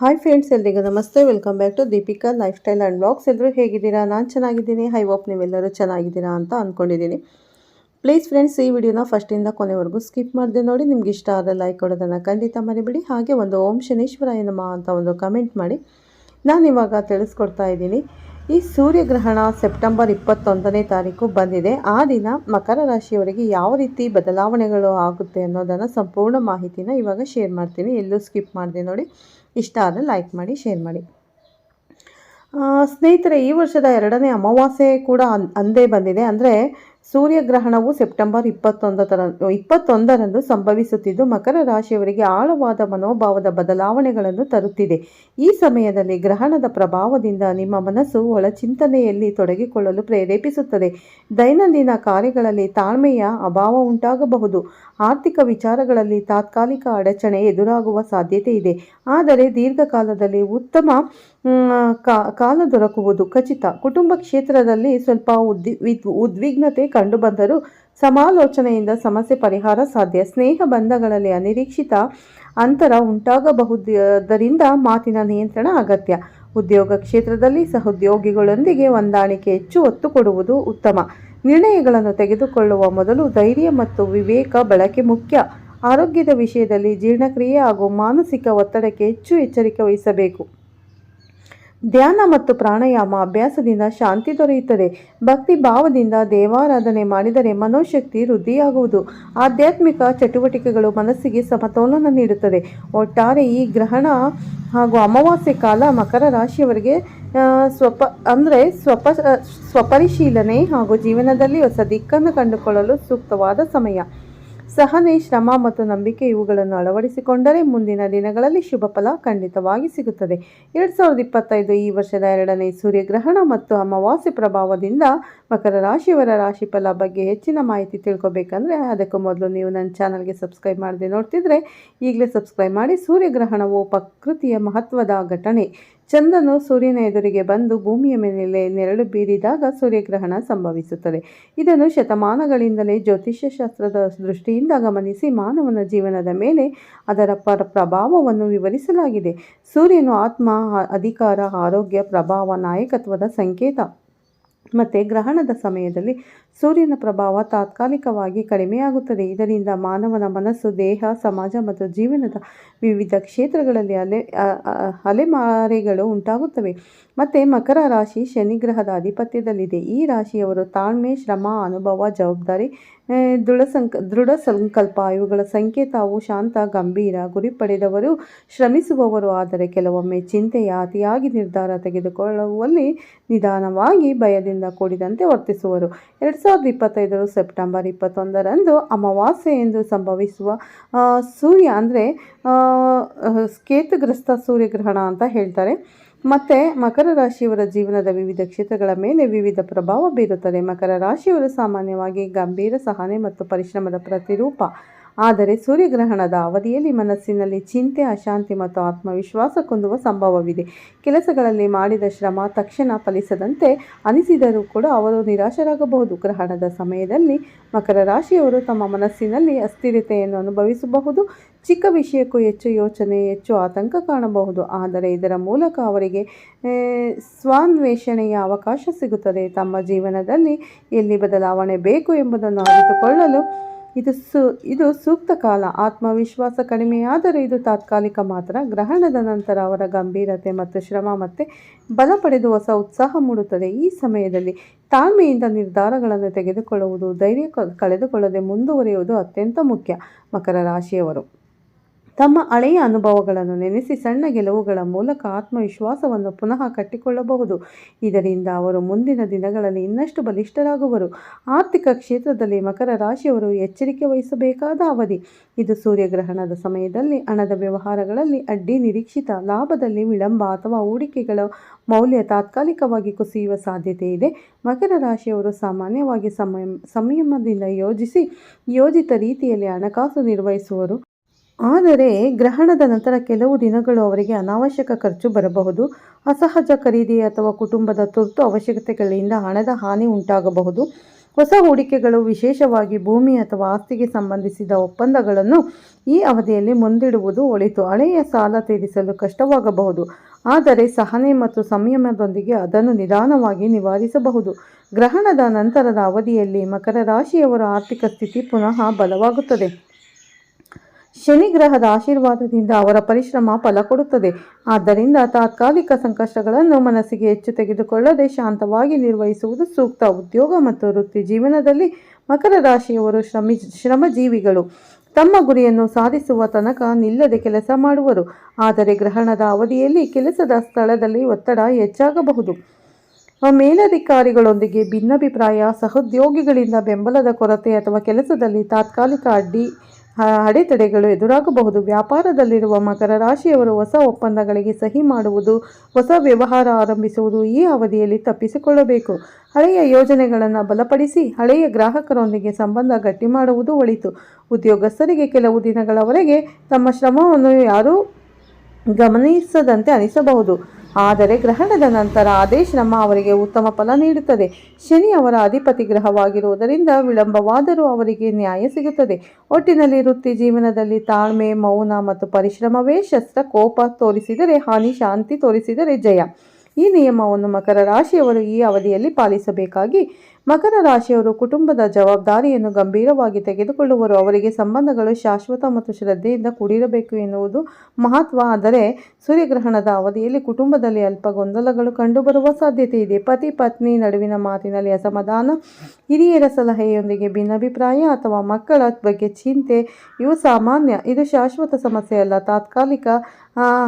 Hi friends ಎಲ್ರಿಗೂ ನಮಸ್ತೆ. Welcome back to Deepika lifestyle and blogs ಎಲ್ಲರೂ ಹೇಗಿದ್ದೀರಾ? ನಾನು ಚೆನ್ನಾಗಿದ್ದೀನಿ. ಹೈ ಹೋಪ್ ನೀವೆಲ್ಲರೂ ಚೆನ್ನಾಗಿದ್ದೀರಾ ಅಂತ ಅಂದ್ಕೊಂಡಿದ್ದೀನಿ ಪ್ಲೀಸ್ ಫ್ರೆಂಡ್ಸ್ ಈ ವಿಡಿಯೋನ ಫಸ್ಟಿಂದ ಕೊನೆವರೆಗೂ ಸ್ಕಿಪ್ ಮಾಡಿದೆ ನೋಡಿ. ನಿಮ್ಗೆ ಇಷ್ಟ ಆದರೆ ಲೈಕ್ ಕೊಡೋದನ್ನು ಖಂಡಿತ ಮರಿಬಿಡಿ. ಹಾಗೆ ಒಂದು ಓಂ ಶನೇಶ್ವರಾಯ ನಮ ಅಂತ ಒಂದು ಕಮೆಂಟ್ ಮಾಡಿ. ನಾನು ಇವಾಗ ತಿಳಿಸ್ಕೊಡ್ತಾ ಇದ್ದೀನಿ. ಈ ಸೂರ್ಯಗ್ರಹಣ ಸೆಪ್ಟೆಂಬರ್ ಇಪ್ಪತ್ತೊಂದನೇ ತಾರೀಕು ಬಂದಿದೆ. ಆ ದಿನ ಮಕರ ರಾಶಿಯವರಿಗೆ ಯಾವ ರೀತಿ ಬದಲಾವಣೆಗಳು ಆಗುತ್ತೆ ಅನ್ನೋದನ್ನು ಸಂಪೂರ್ಣ ಮಾಹಿತಿನ ಇವಾಗ ಶೇರ್ ಮಾಡ್ತೀನಿ. ಎಲ್ಲೂ ಸ್ಕಿಪ್ ಮಾಡಿದೆ ನೋಡಿ. ಇಷ್ಟ ಆದರೆ ಲೈಕ್ ಮಾಡಿ ಶೇರ್ ಮಾಡಿ. ಸ್ನೇಹಿತರೆ, ಈ ವರ್ಷದ ಎರಡನೇ ಅಮಾವಾಸ್ಯೆ ಕೂಡ ಅಂದೇ ಬಂದಿದೆ. ಅಂದರೆ ಸೂರ್ಯಗ್ರಹಣವು ಸೆಪ್ಟೆಂಬರ್ ಇಪ್ಪತ್ತೊಂದರ, ಇಪ್ಪತ್ತೊಂದರಂದು ಸಂಭವಿಸುತ್ತಿದ್ದು, ಮಕರ ರಾಶಿಯವರಿಗೆ ಆಳವಾದ ಮನೋಭಾವದ ಬದಲಾವಣೆಗಳನ್ನು ತರುತ್ತಿದೆ. ಈ ಸಮಯದಲ್ಲಿ ಗ್ರಹಣದ ಪ್ರಭಾವದಿಂದ ನಿಮ್ಮ ಮನಸ್ಸು ಒಳಚಿಂತನೆಯಲ್ಲಿ ತೊಡಗಿಕೊಳ್ಳಲು ಪ್ರೇರೇಪಿಸುತ್ತದೆ. ದೈನಂದಿನ ಕಾರ್ಯಗಳಲ್ಲಿ ತಾಳ್ಮೆಯ ಅಭಾವ ಉಂಟಾಗಬಹುದು. ಆರ್ಥಿಕ ವಿಚಾರಗಳಲ್ಲಿ ತಾತ್ಕಾಲಿಕ ಅಡಚಣೆ ಎದುರಾಗುವ ಸಾಧ್ಯತೆ ಇದೆ. ಆದರೆ ದೀರ್ಘಕಾಲದಲ್ಲಿ ಉತ್ತಮ ಕಾಲ ದೊರಕುವುದು ಖಚಿತ. ಕುಟುಂಬ ಕ್ಷೇತ್ರದಲ್ಲಿ ಸ್ವಲ್ಪ ಉದ್ವಿ ಉದ್ವಿಗ್ನತೆ ಕಂಡುಬಂದರೂ ಸಮಾಲೋಚನೆಯಿಂದ ಸಮಸ್ಯೆ ಪರಿಹಾರ ಸಾಧ್ಯ. ಸ್ನೇಹ ಬಂಧಗಳಲ್ಲಿ ಅನಿರೀಕ್ಷಿತ ಅಂತರ ಉಂಟಾಗಬಹುದರಿಂದ ಮಾತಿನ ನಿಯಂತ್ರಣ ಅಗತ್ಯ. ಉದ್ಯೋಗ ಕ್ಷೇತ್ರದಲ್ಲಿ ಸಹೋದ್ಯೋಗಿಗಳೊಂದಿಗೆ ಹೊಂದಾಣಿಕೆ ಹೆಚ್ಚು ಒತ್ತು ಕೊಡುವುದು ಉತ್ತಮ. ನಿರ್ಣಯಗಳನ್ನು ತೆಗೆದುಕೊಳ್ಳುವ ಮೊದಲು ಧೈರ್ಯ ಮತ್ತು ವಿವೇಕ ಬಳಕೆ ಮುಖ್ಯ. ಆರೋಗ್ಯದ ವಿಷಯದಲ್ಲಿ ಜೀರ್ಣಕ್ರಿಯೆ ಹಾಗೂ ಮಾನಸಿಕ ಒತ್ತಡಕ್ಕೆ ಹೆಚ್ಚು ಎಚ್ಚರಿಕೆ ವಹಿಸಬೇಕು. ಧ್ಯಾನ ಮತ್ತು ಪ್ರಾಣಾಯಾಮ ಅಭ್ಯಾಸದಿಂದ ಶಾಂತಿ ದೊರೆಯುತ್ತದೆ. ಭಕ್ತಿ ಭಾವದಿಂದ ದೇವಾರಾಧನೆ ಮಾಡಿದರೆ ಮನೋಶಕ್ತಿ ವೃದ್ಧಿಯಾಗುವುದು. ಆಧ್ಯಾತ್ಮಿಕ ಚಟುವಟಿಕೆಗಳು ಮನಸ್ಸಿಗೆ ಸಮತೋಲನ ನೀಡುತ್ತದೆ. ಒಟ್ಟಾರೆ ಈ ಗ್ರಹಣ ಹಾಗೂ ಅಮಾವಾಸ್ಯೆ ಕಾಲ ಮಕರ ರಾಶಿಯವರಿಗೆ ಸ್ವಪ, ಅಂದರೆ ಸ್ವಪ ಸ್ವಪರಿಶೀಲನೆ ಹಾಗೂ ಜೀವನದಲ್ಲಿ ಹೊಸ ದಿಕ್ಕನ್ನು ಕಂಡುಕೊಳ್ಳಲು ಸೂಕ್ತವಾದ ಸಮಯ. ಸಹನೆ, ಶ್ರಮ ಮತ್ತು ನಂಬಿಕೆ ಇವುಗಳನ್ನು ಅಳವಡಿಸಿಕೊಂಡರೆ ಮುಂದಿನ ದಿನಗಳಲ್ಲಿ ಶುಭ ಫಲ ಖಂಡಿತವಾಗಿ ಸಿಗುತ್ತದೆ. ಎರಡು ಸಾವಿರದ ಇಪ್ಪತ್ತೈದು ಈ ವರ್ಷದ ಎರಡನೇ ಸೂರ್ಯಗ್ರಹಣ ಮತ್ತು ಅಮಾವಾಸ್ಯೆ ಪ್ರಭಾವದಿಂದ ಮಕರ ರಾಶಿಯವರ ರಾಶಿಫಲ ಬಗ್ಗೆ ಹೆಚ್ಚಿನ ಮಾಹಿತಿ ತಿಳ್ಕೊಬೇಕಂದ್ರೆ ಅದಕ್ಕೂ ಮೊದಲು ನೀವು ನನ್ನ ಚಾನಲ್ಗೆ ಸಬ್ಸ್ಕ್ರೈಬ್ ಮಾಡದೆ ನೋಡ್ತಿದ್ರೆ ಈಗಲೇ ಸಬ್ಸ್ಕ್ರೈಬ್ ಮಾಡಿ ಸೂರ್ಯಗ್ರಹಣವು ಪ್ರಕೃತಿಯ ಮಹತ್ವದ ಘಟನೆ. ಚಂದ್ರನು ಸೂರ್ಯನ ಎದುರಿಗೆ ಬಂದು ಭೂಮಿಯ ಮೇಲೆ ನೆರಳು ಬೀರಿದಾಗ ಸೂರ್ಯಗ್ರಹಣ ಸಂಭವಿಸುತ್ತದೆ. ಇದನ್ನು ಶತಮಾನಗಳಿಂದಲೇ ಜ್ಯೋತಿಷ್ಯ ಶಾಸ್ತ್ರದ ದೃಷ್ಟಿಯಿಂದ ಗಮನಿಸಿ ಮಾನವನ ಜೀವನದ ಮೇಲೆ ಅದರ ಪರ, ಪ್ರಭಾವವನ್ನು ವಿವರಿಸಲಾಗಿದೆ. ಸೂರ್ಯನು ಆತ್ಮ, ಅಧಿಕಾರ, ಆರೋಗ್ಯ, ಪ್ರಭಾವ, ನಾಯಕತ್ವದ ಸಂಕೇತ ಮತ್ತು ಗ್ರಹಣದ ಸಮಯದಲ್ಲಿ ಸೂರ್ಯನ ಪ್ರಭಾವ ತಾತ್ಕಾಲಿಕವಾಗಿ ಕಡಿಮೆಯಾಗುತ್ತದೆ. ಇದರಿಂದ ಮಾನವನ ಮನಸ್ಸು, ದೇಹ, ಸಮಾಜ ಮತ್ತು ಜೀವನದ ವಿವಿಧ ಕ್ಷೇತ್ರಗಳಲ್ಲಿ ಅಲೆ ಅಲೆಮಾರಿಗಳು ಉಂಟಾಗುತ್ತವೆ. ಮತ್ತು ಮಕರ ರಾಶಿ ಶನಿಗ್ರಹದ ಆಧಿಪತ್ಯದಲ್ಲಿದೆ. ಈ ರಾಶಿಯವರು ತಾಳ್ಮೆ, ಶ್ರಮ, ಅನುಭವ, ಜವಾಬ್ದಾರಿ ದೃಢ ಸಂಕ ದೃಢ ಸಂಕಲ್ಪ ಇವುಗಳ ಸಂಕೇತವು ಶಾಂತ, ಗಂಭೀರ, ಗುರಿ ಪಡೆದವರು ಶ್ರಮಿಸುವವರು. ಆದರೆ ಕೆಲವೊಮ್ಮೆ ಚಿಂತೆಯ ಅತಿಯಾಗಿ ನಿರ್ಧಾರ ತೆಗೆದುಕೊಳ್ಳುವಲ್ಲಿ ನಿಧಾನವಾಗಿ ಭಯದಿಂದ ಕೂಡಿದಂತೆ ವರ್ತಿಸುವರು. ಎರಡು ಸಾವಿರದ ಇಪ್ಪತ್ತೈದರ ಸೆಪ್ಟೆಂಬರ್ ಇಪ್ಪತ್ತೊಂದರಂದು ಅಮಾವಾಸ್ಯೆ ಎಂದು ಸಂಭವಿಸುವ ಸೂರ್ಯ ಅಂದರೆ ಕೇತುಗ್ರಸ್ತ ಸೂರ್ಯಗ್ರಹಣ ಅಂತ ಹೇಳ್ತಾರೆ. ಮತ್ತು ಮಕರ ರಾಶಿಯವರ ಜೀವನದ ವಿವಿಧ ಕ್ಷೇತ್ರಗಳ ಮೇಲೆ ವಿವಿಧ ಪ್ರಭಾವ ಬೀರುತ್ತದೆ. ಮಕರ ರಾಶಿಯವರು ಸಾಮಾನ್ಯವಾಗಿ ಗಂಭೀರ ಸಹನೆ ಮತ್ತು ಪರಿಶ್ರಮದ ಪ್ರತಿರೂಪ. ಆದರೆ ಸೂರ್ಯಗ್ರಹಣದ ಅವಧಿಯಲ್ಲಿ ಮನಸ್ಸಿನಲ್ಲಿ ಚಿಂತೆ, ಅಶಾಂತಿ ಮತ್ತು ಆತ್ಮವಿಶ್ವಾಸ ಕುಂದುವ ಸಂಭವವಿದೆ. ಕೆಲಸಗಳಲ್ಲಿ ಮಾಡಿದ ಶ್ರಮ ತಕ್ಷಣ ಫಲಿಸದಂತೆ ಅನಿಸಿದರೂ ಕೂಡ ಅವರು ನಿರಾಶರಾಗಬಹುದು. ಗ್ರಹಣದ ಸಮಯದಲ್ಲಿ ಮಕರ ರಾಶಿಯವರು ತಮ್ಮ ಮನಸ್ಸಿನಲ್ಲಿ ಅಸ್ಥಿರತೆಯನ್ನು ಅನುಭವಿಸಬಹುದು. ಚಿಕ್ಕ ವಿಷಯಕ್ಕೂ ಹೆಚ್ಚು ಯೋಚನೆ, ಹೆಚ್ಚು ಆತಂಕ ಕಾಣಬಹುದು. ಆದರೆ ಇದರ ಮೂಲಕ ಅವರಿಗೆ ಸ್ವಾನ್ವೇಷಣೆಯ ಅವಕಾಶ ಸಿಗುತ್ತದೆ. ತಮ್ಮ ಜೀವನದಲ್ಲಿ ಎಲ್ಲಿ ಬದಲಾವಣೆ ಬೇಕು ಎಂಬುದನ್ನು ಅರಿತುಕೊಳ್ಳಲು ಇದು ಸು, ಇದು ಸೂಕ್ತ ಕಾಲ. ಆತ್ಮವಿಶ್ವಾಸ ಕಡಿಮೆಯಾದರೆ ಇದು ತಾತ್ಕಾಲಿಕ ಮಾತ್ರ. ಗ್ರಹಣದ ನಂತರ ಅವರ ಗಂಭೀರತೆ ಮತ್ತು ಶ್ರಮ ಮತ್ತೆ ಬಲ ಪಡೆದು ಹೊಸ ಉತ್ಸಾಹ ಮೂಡುತ್ತದೆ. ಈ ಸಮಯದಲ್ಲಿ ತಾಳ್ಮೆಯಿಂದ ನಿರ್ಧಾರಗಳನ್ನು ತೆಗೆದುಕೊಳ್ಳುವುದು, ಧೈರ್ಯ ಕಳೆದುಕೊಳ್ಳದೆ ಮುಂದುವರಿಯುವುದು ಅತ್ಯಂತ ಮುಖ್ಯ. ಮಕರ ರಾಶಿಯವರು. ತಮ್ಮ ಹಳೆಯ ಅನುಭವಗಳನ್ನು ನೆನೆಸಿ ಸಣ್ಣ ಗೆಲುವುಗಳ ಮೂಲಕ ಆತ್ಮವಿಶ್ವಾಸವನ್ನು ಪುನಃ ಕಟ್ಟಿಕೊಳ್ಳಬಹುದು. ಇದರಿಂದ ಅವರು ಮುಂದಿನ ದಿನಗಳಲ್ಲಿ ಇನ್ನಷ್ಟು ಬಲಿಷ್ಠರಾಗುವರು. ಆರ್ಥಿಕ ಕ್ಷೇತ್ರದಲ್ಲಿ ಮಕರ ರಾಶಿಯವರು ಎಚ್ಚರಿಕೆ ವಹಿಸಬೇಕಾದ ಅವಧಿ. ಇದು ಸೂರ್ಯಗ್ರಹಣದ ಸಮಯದಲ್ಲಿ, ಹಣದ ವ್ಯವಹಾರಗಳಲ್ಲಿ ಅಡ್ಡಿ, ನಿರೀಕ್ಷಿತ, ಲಾಭದಲ್ಲಿ ವಿಳಂಬ ಅಥವಾ ಹೂಡಿಕೆಗಳ ಮೌಲ್ಯ ತಾತ್ಕಾಲಿಕವಾಗಿ ಕುಸಿಯುವ ಸಾಧ್ಯತೆ ಇದೆ. ಮಕರ ರಾಶಿಯವರು ಸಾಮಾನ್ಯವಾಗಿ ಸಮಯ, ಸಂಯಮದಿಂದ ಯೋಜಿಸಿ ಯೋಜಿತ ರೀತಿಯಲ್ಲಿ ಹಣಕಾಸು ನಿರ್ವಹಿಸುವರು. ಆದರೆ ಗ್ರಹಣದ ನಂತರ ಕೆಲವು ದಿನಗಳು ಅವರಿಗೆ ಅನಾವಶ್ಯಕ ಖರ್ಚು ಬರಬಹುದು. ಅಸಹಜ ಖರೀದಿ ಅಥವಾ ಕುಟುಂಬದ ತುರ್ತು ಅವಶ್ಯಕತೆಗಳಿಂದ ಹಣದ ಹಾನಿ ಉಂಟಾಗಬಹುದು. ಹೊಸ ಹೂಡಿಕೆಗಳು, ವಿಶೇಷವಾಗಿ ಭೂಮಿ ಅಥವಾ ಆಸ್ತಿಗೆ ಸಂಬಂಧಿಸಿದ ಒಪ್ಪಂದಗಳನ್ನು ಈ ಅವಧಿಯಲ್ಲಿ ಮುಂದಿಡುವುದು ಒಳಿತು. ಹಳೆಯ ಸಾಲ ತೀರಿಸಲು ಕಷ್ಟವಾಗಬಹುದು. ಆದರೆ ಸಹನೆ ಮತ್ತು ಸಂಯಮದೊಂದಿಗೆ ಅದನ್ನು ನಿಧಾನವಾಗಿ ನಿವಾರಿಸಬಹುದು. ಗ್ರಹಣದ ನಂತರದ ಅವಧಿಯಲ್ಲಿ ಮಕರ ರಾಶಿಯವರ ಆರ್ಥಿಕ ಸ್ಥಿತಿ ಪುನಃ ಬಲವಾಗುತ್ತದೆ. ಶನಿ ಗ್ರಹದ ಆಶೀರ್ವಾದದಿಂದ ಅವರ ಪರಿಶ್ರಮ ಫಲ ಕೊಡುತ್ತದೆ. ಆದ್ದರಿಂದ ತಾತ್ಕಾಲಿಕ ಸಂಕಷ್ಟಗಳನ್ನು ಮನಸ್ಸಿಗೆ ಹೆಚ್ಚು ತೆಗೆದುಕೊಳ್ಳದೆ ಶಾಂತವಾಗಿ ನಿರ್ವಹಿಸುವುದು ಸೂಕ್ತ. ಉದ್ಯೋಗ ಮತ್ತು ವೃತ್ತಿ ಜೀವನದಲ್ಲಿ ಮಕರ ರಾಶಿಯವರು ಶ್ರಮಿ, ಶ್ರಮಜೀವಿಗಳು. ತಮ್ಮ ಗುರಿಯನ್ನು ಸಾಧಿಸುವ ತನಕ ನಿಲ್ಲದೆ ಕೆಲಸ ಮಾಡುವರು. ಆದರೆ ಗ್ರಹಣದ ಅವಧಿಯಲ್ಲಿ ಕೆಲಸದ ಸ್ಥಳದಲ್ಲಿ ಒತ್ತಡ ಹೆಚ್ಚಾಗಬಹುದು. ಮೇಲಧಿಕಾರಿಗಳೊಂದಿಗೆ ಭಿನ್ನಾಭಿಪ್ರಾಯ, ಸಹೋದ್ಯೋಗಿಗಳಿಂದ ಬೆಂಬಲದ ಕೊರತೆ ಅಥವಾ ಕೆಲಸದಲ್ಲಿ ತಾತ್ಕಾಲಿಕ ಅಡ್ಡಿ ಅಡೆತಡೆಗಳು ಎದುರಾಗಬಹುದು. ವ್ಯಾಪಾರದಲ್ಲಿರುವ ಮಕರ ರಾಶಿಯವರು ಹೊಸ ಒಪ್ಪಂದಗಳಿಗೆ ಸಹಿ ಮಾಡುವುದು, ಹೊಸ ವ್ಯವಹಾರ ಆರಂಭಿಸುವುದು ಈ ಅವಧಿಯಲ್ಲಿ ತಪ್ಪಿಸಿಕೊಳ್ಳಬೇಕು. ಹಳೆಯ ಯೋಜನೆಗಳನ್ನು ಬಲಪಡಿಸಿ, ಹಳೆಯ ಗ್ರಾಹಕರೊಂದಿಗೆ ಸಂಬಂಧ ಗಟ್ಟಿ ಮಾಡುವುದು ಒಳಿತು. ಉದ್ಯೋಗಸ್ಥರಿಗೆ ಕೆಲವು ದಿನಗಳವರೆಗೆ ತಮ್ಮ ಶ್ರಮವನ್ನು ಯಾರೂ ಗಮನಿಸದಂತೆ ಅನಿಸಬಹುದು. ಆದರೆ ಗ್ರಹಣದ ನಂತರ ಅದೇ ಶ್ರಮ ಅವರಿಗೆ ಉತ್ತಮ ಫಲ ನೀಡುತ್ತದೆ. ಶನಿ ಅವರ ಅಧಿಪತಿ ಗ್ರಹವಾಗಿರುವುದರಿಂದ ವಿಳಂಬವಾದರೂ ಅವರಿಗೆ ನ್ಯಾಯ ಸಿಗುತ್ತದೆ. ಒಟ್ಟಿನಲ್ಲಿ ವೃತ್ತಿ ಜೀವನದಲ್ಲಿ ತಾಳ್ಮೆ, ಮೌನ ಮತ್ತು ಪರಿಶ್ರಮವೇ ಶಸ್ತ್ರ, ಕೋಪ ತೋರಿಸಿದರೆ ಹಾನಿ, ಶಾಂತಿ ತೋರಿಸಿದರೆ ಜಯ. ಈ ನಿಯಮವನ್ನು ಮಕರ ರಾಶಿಯವರು ಈ ಅವಧಿಯಲ್ಲಿ ಪಾಲಿಸಬೇಕಾಗಿ ಮಕರ ರಾಶಿಯವರು ಕುಟುಂಬದ ಜವಾಬ್ದಾರಿಯನ್ನು ಗಂಭೀರವಾಗಿ ತೆಗೆದುಕೊಳ್ಳುವರು. ಅವರಿಗೆ ಸಂಬಂಧಗಳು ಶಾಶ್ವತ ಮತ್ತು ಶ್ರದ್ಧೆಯಿಂದ ಕೂಡಿರಬೇಕು ಎನ್ನುವುದು ಮಹತ್ವ. ಆದರೆ ಸೂರ್ಯಗ್ರಹಣದ ಅವಧಿಯಲ್ಲಿ ಕುಟುಂಬದಲ್ಲಿ ಅಲ್ಪ ಗೊಂದಲಗಳು ಕಂಡುಬರುವ ಸಾಧ್ಯತೆ ಇದೆ. ಪತಿ ಪತ್ನಿ ನಡುವಿನ ಮಾತಿನಲ್ಲಿ ಅಸಮಾಧಾನ, ಹಿರಿಯರ ಸಲಹೆಯೊಂದಿಗೆ ಭಿನ್ನಾಭಿಪ್ರಾಯ ಅಥವಾ ಮಕ್ಕಳ ಬಗ್ಗೆ ಚಿಂತೆ, ಇವು ಸಾಮಾನ್ಯ. ಇದು ಶಾಶ್ವತ ಸಮಸ್ಯೆ ಅಲ್ಲ. ತಾತ್ಕಾಲಿಕ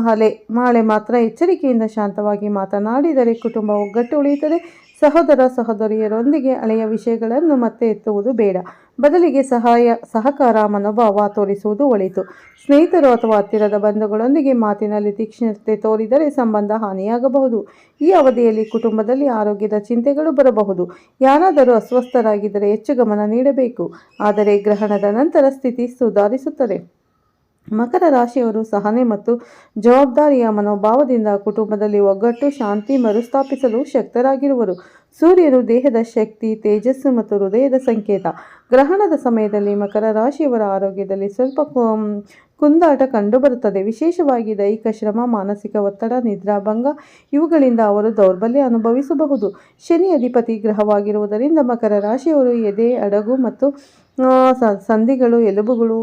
ಹಲೆ, ಮಾಳೆ ಮಾತ್ರ ಎಚ್ಚರಿಕೆಯಿಂದ ಶಾಂತವಾಗಿ ಮಾತನಾಡಿದರೆ ಕುಟುಂಬ ಒಗ್ಗಟ್ಟು ಉಳಿಯುತ್ತದೆ. ಸಹೋದರ ಸಹೋದರಿಯರೊಂದಿಗೆ ಹಳೆಯ ವಿಷಯಗಳನ್ನು ಮತ್ತೆ ಎತ್ತುವುದು ಬೇಡ. ಬದಲಿಗೆ ಸಹಾಯ, ಸಹಕಾರ, ಮನೋಭಾವ ತೋರಿಸುವುದು ಒಳಿತು. ಸ್ನೇಹಿತರು ಅಥವಾ ಹತ್ತಿರದ ಬಂಧುಗಳೊಂದಿಗೆ ಮಾತಿನಲ್ಲಿ ತೀಕ್ಷ್ಣತೆ ತೋರಿದರೆ ಸಂಬಂಧ ಹಾನಿಯಾಗಬಹುದು. ಈ ಅವಧಿಯಲ್ಲಿ ಕುಟುಂಬದಲ್ಲಿ ಆರೋಗ್ಯದ ಚಿಂತೆಗಳು ಬರಬಹುದು. ಯಾರಾದರೂ ಅಸ್ವಸ್ಥರಾಗಿದ್ದರೆ ಹೆಚ್ಚು ಗಮನ ನೀಡಬೇಕು. ಆದರೆ ಗ್ರಹಣದ ನಂತರ ಸ್ಥಿತಿ ಸುಧಾರಿಸುತ್ತದೆ. ಮಕರ ರಾಶಿಯವರು ಸಹನೆ ಮತ್ತು ಜವಾಬ್ದಾರಿಯ ಮನೋಭಾವದಿಂದ ಕುಟುಂಬದಲ್ಲಿ ಒಗ್ಗಟ್ಟು, ಶಾಂತಿ ಮರುಸ್ಥಾಪಿಸಲು ಶಕ್ತರಾಗಿರುವರು. ಸೂರ್ಯನು ದೇಹದ ಶಕ್ತಿ, ತೇಜಸ್ಸು ಮತ್ತು ಹೃದಯದ ಸಂಕೇತ. ಗ್ರಹಣದ ಸಮಯದಲ್ಲಿ ಮಕರ ರಾಶಿಯವರ ಆರೋಗ್ಯದಲ್ಲಿ ಸ್ವಲ್ಪ ಕುಂದಾಟ ಕಂಡುಬರುತ್ತದೆ ವಿಶೇಷವಾಗಿ ದೈಹಿಕ ಶ್ರಮ, ಮಾನಸಿಕ ಒತ್ತಡ, ನಿದ್ರಾಭಂಗ ಇವುಗಳಿಂದ ಅವರು ದೌರ್ಬಲ್ಯ ಅನುಭವಿಸಬಹುದು. ಶನಿ ಅಧಿಪತಿ ಗ್ರಹವಾಗಿರುವುದರಿಂದ ಮಕರ ರಾಶಿಯವರು ಎದೆ, ಅಡಗು ಮತ್ತು ಸಂಧಿಗಳು, ಎಲುಬುಗಳು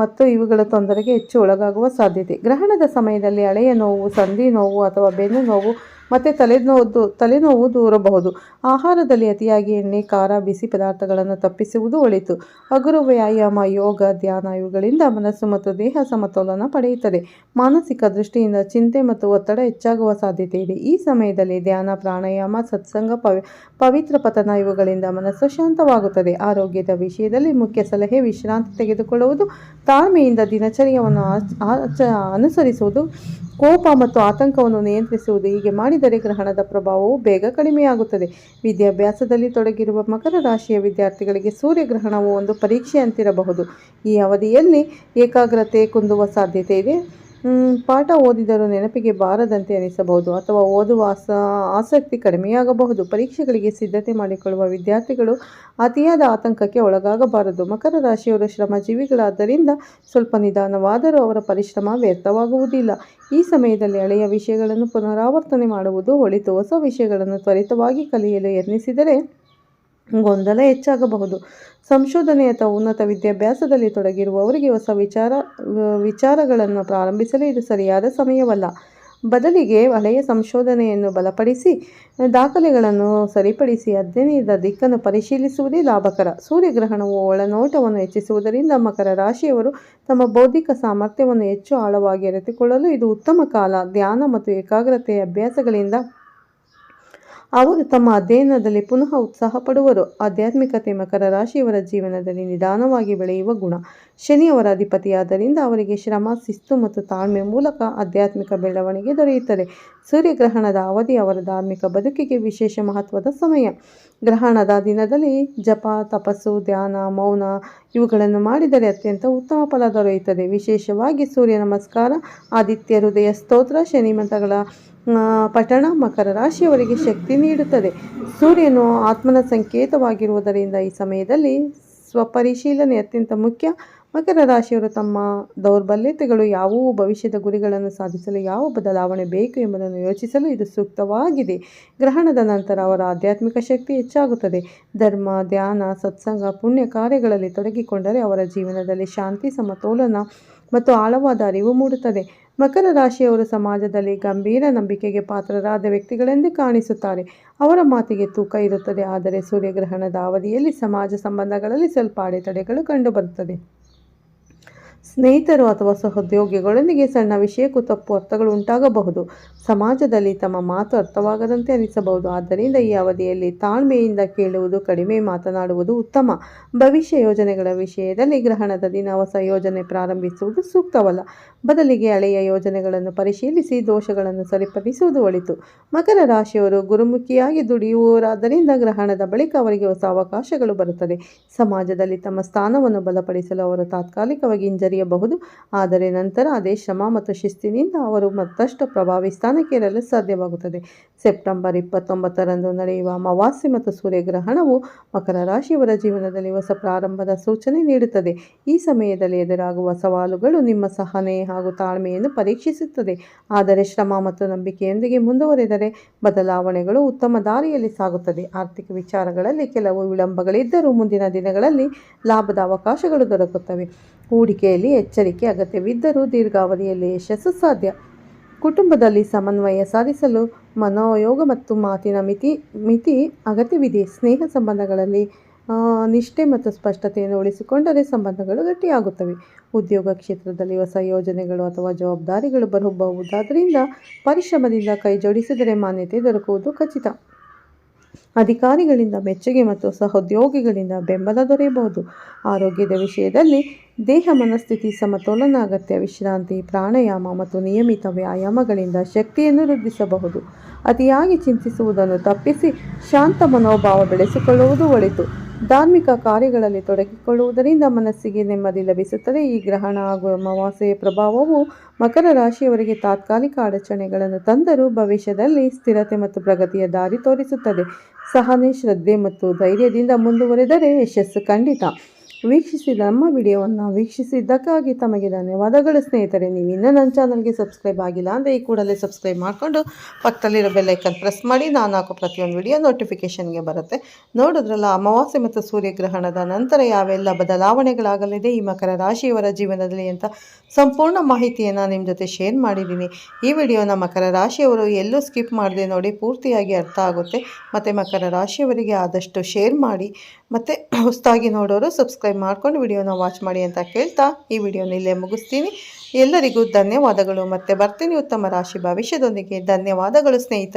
ಮತ್ತು ಇವುಗಳ ತೊಂದರೆಗೆ ಹೆಚ್ಚು ಒಳಗಾಗುವ ಸಾಧ್ಯತೆ. ಗ್ರಹಣದ ಸಮಯದಲ್ಲಿ ಹಳೆಯ ನೋವು, ಸಂಧಿ ನೋವು ಅಥವಾ ಬೆನ್ನು ನೋವು ಮತ್ತು ತಲೆನೋವು ತಲೆನೋವು ದೂರಬಹುದು. ಆಹಾರದಲ್ಲಿ ಅತಿಯಾಗಿ ಎಣ್ಣೆ, ಖಾರ, ಬಿಸಿ ಪದಾರ್ಥಗಳನ್ನು ತಪ್ಪಿಸುವುದು ಒಳಿತು. ಹಗುರು ವ್ಯಾಯಾಮ, ಯೋಗ, ಧ್ಯಾನ ಇವುಗಳಿಂದ ಮನಸ್ಸು ಮತ್ತು ದೇಹ ಸಮತೋಲನ ಪಡೆಯುತ್ತದೆ. ಮಾನಸಿಕ ದೃಷ್ಟಿಯಿಂದ ಚಿಂತೆ ಮತ್ತು ಒತ್ತಡ ಹೆಚ್ಚಾಗುವ ಸಾಧ್ಯತೆ ಇದೆ. ಈ ಸಮಯದಲ್ಲಿ ಧ್ಯಾನ, ಪ್ರಾಣಾಯಾಮ, ಸತ್ಸಂಗ, ಪವಿ, ಪವಿತ್ರ ಪತನ ಇವುಗಳಿಂದ ಮನಸ್ಸು ಶಾಂತವಾಗುತ್ತದೆ. ಆರೋಗ್ಯದ ವಿಷಯದಲ್ಲಿ ಮುಖ್ಯ ಸಲಹೆ ವಿಶ್ರಾಂತಿ ತೆಗೆದುಕೊಳ್ಳುವುದು, ತಾಳ್ಮೆಯಿಂದ ದಿನಚರ್ಯವನ್ನು ಅನುಸರಿಸುವುದು ಕೋಪ ಮತ್ತು ಆತಂಕವನ್ನು ನಿಯಂತ್ರಿಸುವುದು ಹೀಗೆ ಮಾಡಿದರೆ ಗ್ರಹಣದ ಪ್ರಭಾವವು ಬೇಗ ಕಡಿಮೆಯಾಗುತ್ತದೆ. ವಿದ್ಯಾಭ್ಯಾಸದಲ್ಲಿ ತೊಡಗಿರುವ ಮಕರ ರಾಶಿಯ ವಿದ್ಯಾರ್ಥಿಗಳಿಗೆ ಸೂರ್ಯಗ್ರಹಣವು ಒಂದು ಪರೀಕ್ಷೆಯಂತಿರಬಹುದು. ಈ ಅವಧಿಯಲ್ಲಿ ಏಕಾಗ್ರತೆ ಕುಂದುವ ಸಾಧ್ಯತೆ ಇದೆ. ಪಾಠ ಓದಿದರೂ ನೆನಪಿಗೆ ಬಾರದಂತೆ ಅನಿಸಬಹುದು ಅಥವಾ ಓದುವ ಆಸ, ಆಸಕ್ತಿ ಕಡಿಮೆಯಾಗಬಹುದು. ಪರೀಕ್ಷೆಗಳಿಗೆ ಸಿದ್ಧತೆ ಮಾಡಿಕೊಳ್ಳುವ ವಿದ್ಯಾರ್ಥಿಗಳು ಅತಿಯಾದ ಆತಂಕಕ್ಕೆ ಒಳಗಾಗಬಾರದು. ಮಕರ ರಾಶಿಯವರು ಶ್ರಮಜೀವಿಗಳಾದ್ದರಿಂದ ಸ್ವಲ್ಪ ನಿಧಾನವಾದರೂ ಅವರ ಪರಿಶ್ರಮ ವ್ಯರ್ಥವಾಗುವುದಿಲ್ಲ. ಈ ಸಮಯದಲ್ಲಿ ಹಳೆಯ ವಿಷಯಗಳನ್ನು ಪುನರಾವರ್ತನೆ ಮಾಡುವುದು ಒಳಿತು ಹೊಸ ವಿಷಯಗಳನ್ನು ತ್ವರಿತವಾಗಿ ಕಲಿಯಲು ಯತ್ನಿಸಿದರೆ ಗೊಂದಲ ಹೆಚ್ಚಾಗಬಹುದು. ಸಂಶೋಧನೆ ಅಥವಾ ಉನ್ನತ ವಿದ್ಯಾಭ್ಯಾಸದಲ್ಲಿ ತೊಡಗಿರುವವರಿಗೆ ಹೊಸ ವಿಚಾರ ವಿಚಾರಗಳನ್ನು ಪ್ರಾರಂಭಿಸಲು ಇದು ಸರಿಯಾದ ಸಮಯವಲ್ಲ. ಬದಲಿಗೆ ಹಳೆಯ ಸಂಶೋಧನೆಯನ್ನು ಬಲಪಡಿಸಿ, ದಾಖಲೆಗಳನ್ನು ಸರಿಪಡಿಸಿ ಅಧ್ಯಯನದ ದಿಕ್ಕನ್ನು ಪರಿಶೀಲಿಸುವುದೇ ಲಾಭಕರ. ಸೂರ್ಯಗ್ರಹಣವು ಒಳನೋಟವನ್ನು ಹೆಚ್ಚಿಸುವುದರಿಂದ ಮಕರ ರಾಶಿಯವರು ತಮ್ಮ ಬೌದ್ಧಿಕ ಸಾಮರ್ಥ್ಯವನ್ನು ಹೆಚ್ಚು ಆಳವಾಗಿ ಅರಿತುಕೊಳ್ಳಲು ಇದು ಉತ್ತಮ ಕಾಲ. ಧ್ಯಾನ ಮತ್ತು ಏಕಾಗ್ರತೆಯ ಅಭ್ಯಾಸಗಳಿಂದ ಅವರು ತಮ್ಮ ಅಧ್ಯಯನದಲ್ಲಿ ಪುನಃ ಉತ್ಸಾಹ ಪಡುವರು. ಆಧ್ಯಾತ್ಮಿಕತೆ ಮಕರ ರಾಶಿಯವರ ಜೀವನದಲ್ಲಿ ನಿಧಾನವಾಗಿ ಬೆಳೆಯುವ ಗುಣ. ಶನಿಯವರ ಅಧಿಪತಿಯಾದ್ದರಿಂದ ಅವರಿಗೆ ಶ್ರಮ ಶಿಸ್ತು ಮತ್ತು ತಾಳ್ಮೆ ಮೂಲಕ ಆಧ್ಯಾತ್ಮಿಕ ಬೆಳವಣಿಗೆ ದೊರೆಯುತ್ತದೆ. ಸೂರ್ಯಗ್ರಹಣದ ಅವಧಿ ಅವರ ಧಾರ್ಮಿಕ ಬದುಕಿಗೆ ವಿಶೇಷ ಮಹತ್ವದ ಸಮಯ. ಗ್ರಹಣದ ದಿನದಲ್ಲಿ ಜಪ ತಪಸ್ಸು ಧ್ಯಾನ ಮೌನ ಇವುಗಳನ್ನು ಮಾಡಿದರೆ ಅತ್ಯಂತ ಉತ್ತಮ ಫಲ ದೊರೆಯುತ್ತದೆ. ವಿಶೇಷವಾಗಿ ಸೂರ್ಯ ನಮಸ್ಕಾರ ಆದಿತ್ಯ ಹೃದಯ ಸ್ತೋತ್ರ ಶನಿ ಮಂತ್ರಗಳ ಆ, ಪಠಣ ಮಕರ ರಾಶಿಯವರಿಗೆ ಶಕ್ತಿ ನೀಡುತ್ತದೆ. ಸೂರ್ಯನು ಆತ್ಮನ ಸಂಕೇತವಾಗಿರುವುದರಿಂದ ಈ ಸಮಯದಲ್ಲಿ ಸ್ವಪರಿಶೀಲನೆ ಅತ್ಯಂತ ಮುಖ್ಯ. ಮಕರ ರಾಶಿಯವರು ತಮ್ಮ ದೌರ್ಬಲ್ಯತೆಗಳು ಯಾವುವು, ಭವಿಷ್ಯದ ಗುರಿಗಳನ್ನು ಸಾಧಿಸಲು ಯಾವ ಬದಲಾವಣೆ ಬೇಕು ಎಂಬುದನ್ನು ಯೋಚಿಸಲು ಇದು ಸೂಕ್ತವಾಗಿದೆ. ಗ್ರಹಣದ ನಂತರ ಅವರ ಆಧ್ಯಾತ್ಮಿಕ ಶಕ್ತಿ ಹೆಚ್ಚಾಗುತ್ತದೆ. ಧರ್ಮ, ಧ್ಯಾನ, ಸತ್ಸಂಗ, ಪುಣ್ಯ ಕಾರ್ಯಗಳಲ್ಲಿ ತೊಡಗಿಕೊಂಡರೆ ಅವರ ಜೀವನದಲ್ಲಿ ಶಾಂತಿ, ಸಮತೋಲನ ಮತ್ತು ಆಳವಾದ ಅರಿವು ಮೂಡುತ್ತದೆ. ಮಕರ ರಾಶಿಯವರು ಸಮಾಜದಲ್ಲಿ ಗಂಭೀರ ನಂಬಿಕೆಗೆ ಪಾತ್ರರಾದ ವ್ಯಕ್ತಿಗಳೆಂದೇ ಕಾಣಿಸುತ್ತಾರೆ. ಅವರ ಮಾತಿಗೆ ತೂಕ ಇರುತ್ತದೆ, ಆದರೆ ಸೂರ್ಯಗ್ರಹಣದ ಅವಧಿಯಲ್ಲಿ ಸಮಾಜ ಸಂಬಂಧಗಳಲ್ಲಿ ಸ್ವಲ್ಪ ಅಡೆತಡೆಗಳು ಕಂಡುಬರುತ್ತದೆ. ಸ್ನೇಹಿತರು ಅಥವಾ ಸಹೋದ್ಯೋಗಿಗಳೊಂದಿಗೆ ಸಣ್ಣ ವಿಷಯಕ್ಕೂ ತಪ್ಪು ಅರ್ಥಗಳು ಉಂಟಾಗಬಹುದು. ಸಮಾಜದಲ್ಲಿ ತಮ್ಮ ಮಾತು ಅರ್ಥವಾಗದಂತೆ ಅನಿಸಬಹುದು. ಆದ್ದರಿಂದ ಈ ಅವಧಿಯಲ್ಲಿ ತಾಳ್ಮೆಯಿಂದ ಕೇಳುವುದು ಕಡಿಮೆ, ಮಾತನಾಡುವುದು ಉತ್ತಮ. ಭವಿಷ್ಯ ಯೋಜನೆಗಳ ವಿಷಯದಲ್ಲಿ ಗ್ರಹಣದ ದಿನ ಹೊಸ ಯೋಜನೆ ಪ್ರಾರಂಭಿಸುವುದು ಸೂಕ್ತವಲ್ಲ. ಬದಲಿಗೆ ಹಳೆಯ ಯೋಜನೆಗಳನ್ನು ಪರಿಶೀಲಿಸಿ ದೋಷಗಳನ್ನು ಸರಿಪಡಿಸುವುದು ಒಳಿತು. ಮಕರ ರಾಶಿಯವರು ಗುರುಮುಖಿಯಾಗಿ ದುಡಿಯುವವರಾದ್ದರಿಂದ ಗ್ರಹಣದ ಬಳಿಕ ಅವರಿಗೆ ಹೊಸ ಅವಕಾಶಗಳು ಬರುತ್ತದೆ. ಸಮಾಜದಲ್ಲಿ ತಮ್ಮ ಸ್ಥಾನವನ್ನು ಬಲಪಡಿಸಲು ಅವರು ತಾತ್ಕಾಲಿಕವಾಗಿ ಹಿಂಜರಿಯಬಹುದು ಆದರೆ ನಂತರ ಅದೇ ಶ್ರಮ ಮತ್ತು ಶಿಸ್ತಿನಿಂದ ಅವರು ಮತ್ತಷ್ಟು ಪ್ರಭಾವಿ ಸ್ಥಾನಕ್ಕೇರಲು ಸಾಧ್ಯವಾಗುತ್ತದೆ. ಸೆಪ್ಟೆಂಬರ್ ಇಪ್ಪತ್ತೊಂಬತ್ತರಂದು ನಡೆಯುವ ಅಮಾವಾಸ್ಯೆ ಮತ್ತು ಸೂರ್ಯಗ್ರಹಣವು ಮಕರ ರಾಶಿಯವರ ಜೀವನದಲ್ಲಿ ಹೊಸ ಪ್ರಾರಂಭದ ಸೂಚನೆ ನೀಡುತ್ತದೆ. ಈ ಸಮಯದಲ್ಲಿ ಎದುರಾಗುವ ಸವಾಲುಗಳು ನಿಮ್ಮ ಸಹನೆ ಹಾಗೂ ತಾಳ್ಮೆಯನ್ನು ಪರೀಕ್ಷಿಸುತ್ತದೆ. ಆದರೆ ಶ್ರಮ ಮತ್ತು ನಂಬಿಕೆಯೊಂದಿಗೆ ಮುಂದುವರೆದರೆ ಬದಲಾವಣೆಗಳು ಉತ್ತಮ ದಾರಿಯಲ್ಲಿ ಸಾಗುತ್ತದೆ. ಆರ್ಥಿಕ ವಿಚಾರಗಳಲ್ಲಿ ಕೆಲವು ವಿಳಂಬಗಳಿದ್ದರೂ ಮುಂದಿನ ದಿನಗಳಲ್ಲಿ ಲಾಭದ ಅವಕಾಶಗಳು ದೊರಕುತ್ತವೆ. ಹೂಡಿಕೆಯಲ್ಲಿ ಎಚ್ಚರಿಕೆ ಅಗತ್ಯವಿದ್ದರೂ ದೀರ್ಘಾವಧಿಯಲ್ಲಿ ಯಶಸ್ಸು ಸಾಧ್ಯ ಕುಟುಂಬದಲ್ಲಿ ಸಮನ್ವಯ ಸಾಧಿಸಲು ಮನೋಯೋಗ ಮತ್ತು ಮಾತಿನ ಮಿತಿ ಮಿತಿ ಅಗತ್ಯವಿದೆ. ಸ್ನೇಹ ಸಂಬಂಧಗಳಲ್ಲಿ ನಿಷ್ಠೆ ಮತ್ತು ಸ್ಪಷ್ಟತೆಯನ್ನು ಉಳಿಸಿಕೊಂಡರೆ ಸಂಬಂಧಗಳು ಗಟ್ಟಿಯಾಗುತ್ತವೆ. ಉದ್ಯೋಗ ಕ್ಷೇತ್ರದಲ್ಲಿ ಹೊಸ ಯೋಜನೆಗಳು ಅಥವಾ ಜವಾಬ್ದಾರಿಗಳು ಬರಬಹುದಾದ್ದರಿಂದ ಪರಿಶ್ರಮದಿಂದ ಕೈಜೋಡಿಸಿದರೆ ಮಾನ್ಯತೆ ದೊರಕುವುದು ಖಚಿತ. ಅಧಿಕಾರಿಗಳಿಂದ, ಮೆಚ್ಚುಗೆ ಮತ್ತು ಸಹೋದ್ಯೋಗಿಗಳಿಂದ ಬೆಂಬಲ ದೊರೆಯಬಹುದು. ಆರೋಗ್ಯದ ವಿಷಯದಲ್ಲಿ ದೇಹ ಮನಸ್ಥಿತಿ ಸಮತೋಲನ, ಅಗತ್ಯ ವಿಶ್ರಾಂತಿ, ಪ್ರಾಣಾಯಾಮ ಮತ್ತು ನಿಯಮಿತ ವ್ಯಾಯಾಮಗಳಿಂದ ಶಕ್ತಿಯನ್ನು ವೃದ್ಧಿಸಬಹುದು. ಅತಿಯಾಗಿ ಚಿಂತಿಸುವುದನ್ನು ತಪ್ಪಿಸಿ ಶಾಂತ ಮನೋಭಾವ ಬೆಳೆಸಿಕೊಳ್ಳುವುದು ಒಳಿತು. ಧಾರ್ಮಿಕ ಕಾರ್ಯಗಳಲ್ಲಿ ತೊಡಗಿಕೊಳ್ಳುವುದರಿಂದ ಮನಸ್ಸಿಗೆ ನೆಮ್ಮದಿ ಲಭಿಸುತ್ತದೆ. ಈ ಗ್ರಹಣ ಹಾಗೂ ಅಮಾವಾಸ್ಯೆಯ ಪ್ರಭಾವವು ಮಕರ ರಾಶಿಯವರಿಗೆ ತಾತ್ಕಾಲಿಕ ಅಡಚಣೆಗಳನ್ನು ತಂದರೂ ಭವಿಷ್ಯದಲ್ಲಿ ಸ್ಥಿರತೆ ಮತ್ತು ಪ್ರಗತಿಯ ದಾರಿ ತೋರಿಸುತ್ತದೆ. ಸಹನೆ ಶ್ರದ್ಧೆ ಮತ್ತು ಧೈರ್ಯದಿಂದ ಮುಂದುವರೆದರೆ ಯಶಸ್ಸು ಖಂಡಿತ. ವೀಕ್ಷಿಸಿದ ನಮ್ಮ ವಿಡಿಯೋವನ್ನು ವೀಕ್ಷಿಸಿದ್ದಕ್ಕಾಗಿ ತಮಗೆ ಧನ್ಯವಾದಗಳು. ಸ್ನೇಹಿತರೆ, ನೀವು ಇನ್ನೂ ನನ್ನ ಚಾನಲ್ಗೆ ಸಬ್ಸ್ಕ್ರೈಬ್ ಆಗಿಲ್ಲ ಅಂದರೆ ಈ ಕೂಡಲೇ ಸಬ್ಸ್ಕ್ರೈಬ್ ಮಾಡಿಕೊಂಡು ಪಕ್ಕದಲ್ಲಿರೋ ಬೆಲ್ಲೈಕನ್ ಪ್ರೆಸ್ ಮಾಡಿ. ನಾನು ಹಾಕೋ ಪ್ರತಿಯೊಂದು ವಿಡಿಯೋ ನೋಟಿಫಿಕೇಷನ್ಗೆ ಬರುತ್ತೆ. ನೋಡಿದ್ರಲ್ಲ ಅಮಾವಾಸ್ಯೆ ಮತ್ತು ಸೂರ್ಯಗ್ರಹಣದ ನಂತರ ಯಾವೆಲ್ಲ ಬದಲಾವಣೆಗಳಾಗಲಿದೆ, ಈ ಮಕರ ರಾಶಿಯವರ ಜೀವನದಲ್ಲಿ ಅಂತ ಸಂಪೂರ್ಣ ಮಾಹಿತಿಯನ್ನು ನಿಮ್ಮ ಜೊತೆ ಶೇರ್ ಮಾಡಿದ್ದೀನಿ. ಈ ವಿಡಿಯೋನ ಮಕರ ರಾಶಿಯವರು ಎಲ್ಲೂ ಸ್ಕಿಪ್ ಮಾಡದೆ ನೋಡಿ, ಪೂರ್ತಿಯಾಗಿ ಅರ್ಥ ಆಗುತ್ತೆ. ಮತ್ತು ಮಕರ ರಾಶಿಯವರಿಗೆ ಆದಷ್ಟು ಶೇರ್ ಮಾಡಿ, ಮತ್ತು ಹೊಸದಾಗಿ ನೋಡೋರು ಸಬ್ಸ್ಕ್ರೈಬ್ ಮಾಡ್ಕೊಂಡು ವಿಡಿಯೋನ ವಾಚ್ ಮಾಡಿ ಅಂತ ಕೇಳ್ತಾ ಈ ವಿಡಿಯೋನ ಇಲ್ಲೇ ಮುಗಿಸ್ತೀನಿ. ಎಲ್ಲರಿಗೂ ಧನ್ಯವಾದಗಳು. ಮತ್ತೆ ಬರ್ತೀನಿ ಉತ್ತಮ ರಾಶಿ ಭವಿಷ್ಯದೊಂದಿಗೆ. ಧನ್ಯವಾದಗಳು ಸ್ನೇಹಿತರೆ.